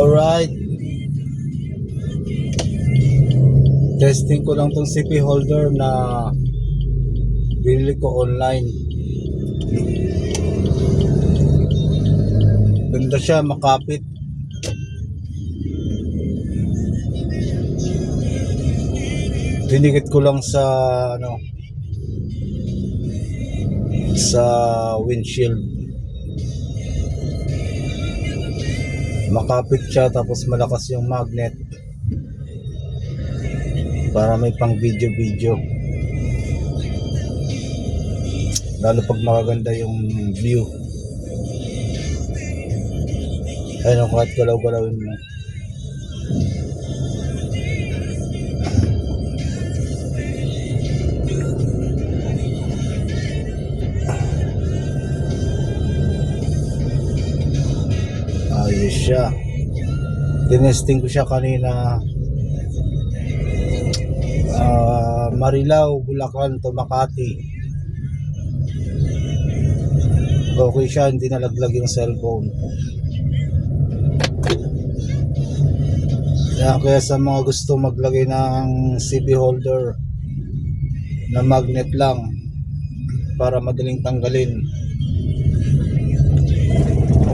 Alright. Testing ko lang tong CP holder na binili ko online. Ganda siya, makapit. Dinikit ko lang sa ano sa windshield Makapit siya tapos malakas yung magnet. Para may pang video video lalo pag magaganda yung view. Ayun kahit galaw galawin mo siya tinesting ko siya kanina ah, Marilao, Bulacan to Makati. Okay siya, hindi nalaglag yung cellphone. Kaya, kaya sa mga gusto maglagay ng CB holder na magnet lang para madaling tanggalin.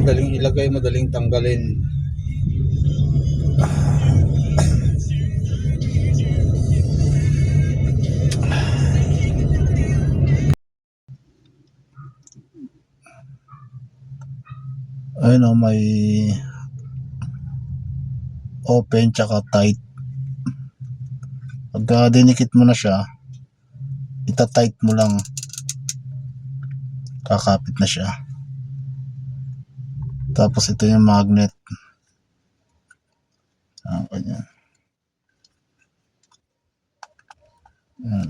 Madaling ilagay, madaling tanggalin. Ayun o, may open tsaka tight. Pagka dinikit mo na siya, ita-tight mo lang. Kakapit na siya. Tapos ito yung magnet. Ah, ganyan. Ayan.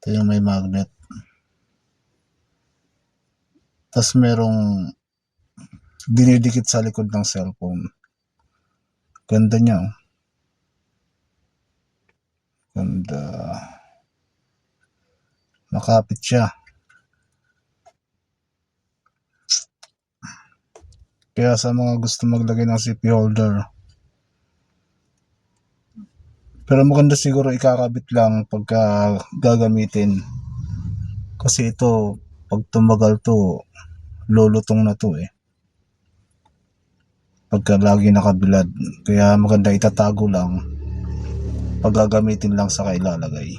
Ito yung may magnet. Tapos merong dinidikit sa likod ng cellphone. Ganda niya. oh. Ganda. Makapit siya. Kaya sa mga gusto maglagay ng CP holder. Pero maganda siguro ikakabit lang pagka gagamitin. Kasi ito, pag tumagal to, lulutong na to eh pagka lagi nakabilad. Kaya maganda itatago lang pag gagamitin lang sa kailalagay.